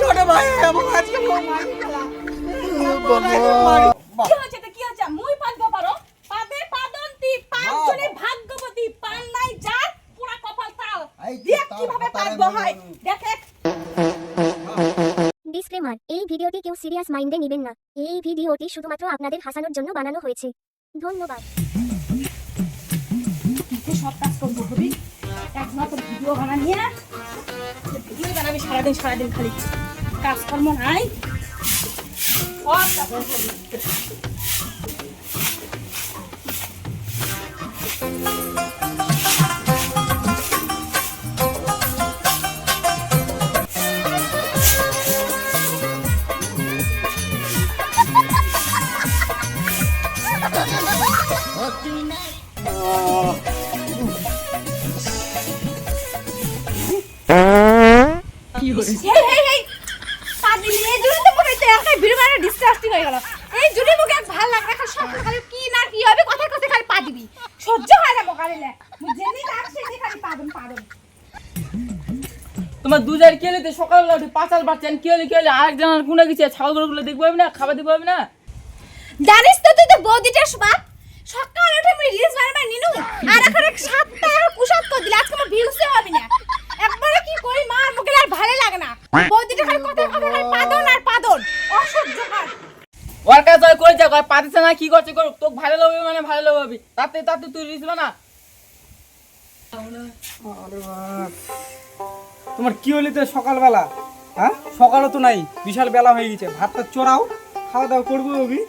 ছোট ভাই এবং আজকে মোক মারলি কি হচ্ছে তো কি হচ্ছে মুই পাঁচবো পারো। পাদে পাদন্তি পাঁচজনে ভাগ্যবতী পান নাই যার পুরা কপাল তাল। এই ডিসক্লেমার ভিডিওটি কেউ সিরিয়াস মাইন্ডে নেবেন না। এই ভিডিওটি শুধুমাত্র আপনাদের হাসানোর জন্য বানানো হয়েছে। ধন্যবাদ। সব কাজ করব ভিডিও বানানিয়ে ভিডিও বানাবি সারাদিন খালি। কাজকর্ম নাই। সব হেই হেই হেই পাদিনি এই জুড়ি তো একটা ভিডিও বানানো ডিসকাস্টিং হয়ে গেল। এই জুড়ি মুখে আর লাগে না সব খালি কি না কি হবে কথা কথা খালি পা দিবি সহ্য হয় না বকারিলে জেনি রাখ সেনি খালি পাদন পাদন তোমার দুজার কে হলে? সকালবেলা উঠে পাঁচাল বাচ্চান কে হলে কে হলে? আরেকজনের কোনে গেছে ছাগল গরুগুলো দেখব না খাবার দিব না? জানিস তো তুই তো বৌদিটার বাপ সকাল উঠে আমি রিলস বানাবার নিনু আর এখন সাতটা কুশাত করে দিলে আজকে আমার ভিউসে হবে না একবারে কি করি মা মুখে আর ভালো লাগে না বৌদিটা খালি কথা কথা খালি পাদন আর পাদন অসহ্যকর ওর কাছে ওই করে পাতিছে না কি করছে করুক তোকে ভালো লাগবে মানে ভালো লাগবে তাতে তাতে তুই রিস না। তোমার কি হলি তো সকালবেলা? হ্যাঁ? সকালও তো নাই বিশাল বেলা হয়ে গেছে। ভাতটা চড়াও খাওয়া দাওয়া করব অভি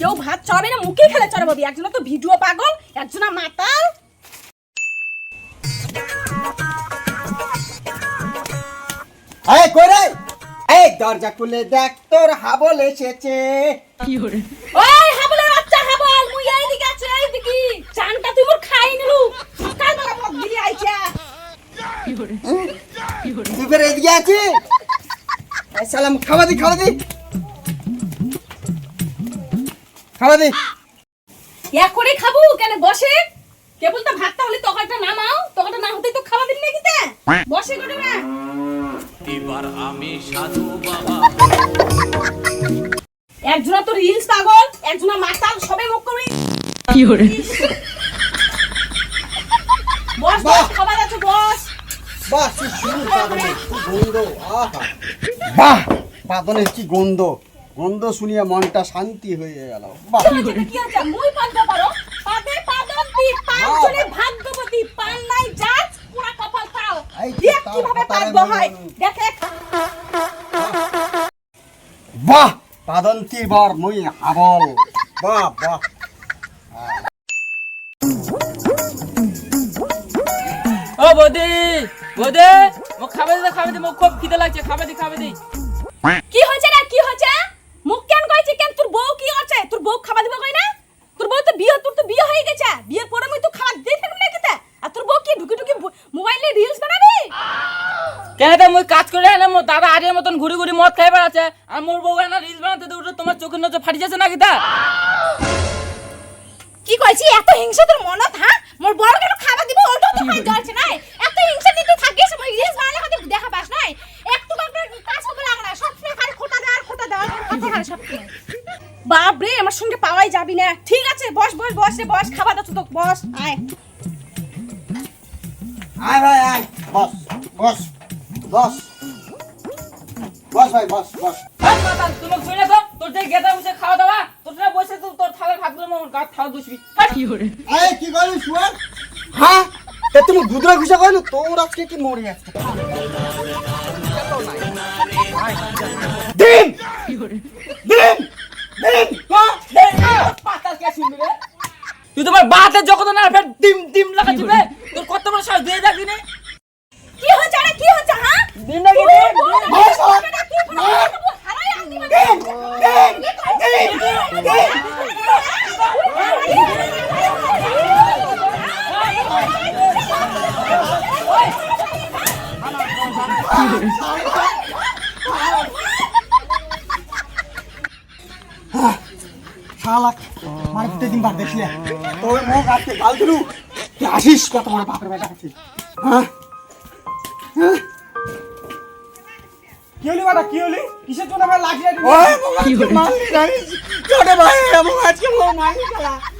কেউ ভাত চড়াবে না মুখে খেলে চড়াবি একজন তো ভিডিও পাগল একজন মাতাল। এই কই রে? দরজা খুলে দেখ তোর হাবল এসেছে। ওই হাবলের বাচ্চা হাবল মুই এইদিকে আছে এইদিকে। চানটা তুই মোর খাই নিলু। সকাল বেলা মত দিয়ে আইছা। তুই ফের এদিকে এই সালাম খাওয়া দি খাওয়া দি। খাওয়া দি। এক করে খাব কেন বসে? কেবল তো ভাতটা হলে তকাটা নামাও তকাটা না হতেই তো খাওয়া দিন নাকি তে? বসে এবার আমি সাধু বাবা। একজনা তো রিলস পাগল একজনা মাতাল সবে মুখ করে বস বস খাবার আছে বস। বাহ কি কি গন্ধ আহা। বাহ! পাদনের কি গন্ধ? গন্ধ শুনিয়ে মনটা শান্তি হয়ে গেল। বাহ। কি হচ্ছে কি মুই পাঁচবা পারো? পাদে পাদন্তি পাঁচজনে ভাগ্যবতী পান নাই পুরা কপাল তাল এই তো দেখ তার কীভাবে কথার হয়? দেখে। বাহ পাদন্তির বর মুই হাবল। বাহ বাহ। ও বৌদি বৌদি মোক খাবার দে খাবার দে মোক খুব খিদে লাগছে খাবার দি খাবার দি। কি হয়েছে না কি হয়েছে? মুখ কেন কইছি কেন তোর বউ কি করছে? তোর বউ খাবার দিবে কই না তোর বউ তো বিয়ে তোর তো বিয়ে হয়ে গেছে বিয়ের পরে মুই তো খাবার দিয়ে থাকবি না কিতা আর তোর বউ কি ঢুকি ঢুকি মোবাইলে রিলস বানাবি কেন মুই কাজ করে না মোর দাদা আরের মতন ঘুরি ঘুরি মদ খাই বেড়াচ্ছে আর মোর বউ না রিলস বানাতে উঠে তোমার চোখের নজর ফাটি যাচ্ছে নাকি তা? কি কইছি এত হিংসা তোর মনত হ্যাঁ? মোর বড় কেন খাবার দিব ওটা তো খাই জ্বলছে নাই। এত হিংসা নিতে থাকিস মই রিলস বানালে হতে দেখা পাস নাই। একটু একটা কাজ হবে লাগে না সব সময় খালি খোটা দেওয়ার খোটা দেওয়ার কথা খালি সব বাপ রে আমার সঙ্গে পাওয়াই যাবি না। ঠিক আছে বস বস বস রে বস খাবার দাও তো বস আয়। আয় ভাই আয় বস বস। বস। বস ভাই বস বস। তো? তোর যে গেদা বসে খাওয়া দাওয়া তোর বসে তো তোর থালার থাল দুসবি কি করে? এই কি করলি শুয়ার? হ্যাঁ তা তুমি গুদরা ঘুষা কইলো? তোর আজকে কি মরে পাতাল কে শুনবি রে? তুই তোমার বাতের যখন না ফের ডিম ডিম লাগাচ্ছিস রে? তোর কত বড় সাহস দিয়ে দেখবি না? শালা মারতে দিন বার দেখলে। তোর মুখ আজকে গাল দিলু। তুই আসিস কত বড় বাপের বেটা আছিস হ্যাঁ? কি হলি বাটা কি হলি? কিসের জন্য ভাই লাগিয়ে দিলি? ওই মোবাইল মারলি জানিস ছোট ভাই এবং আজকে মুখ কত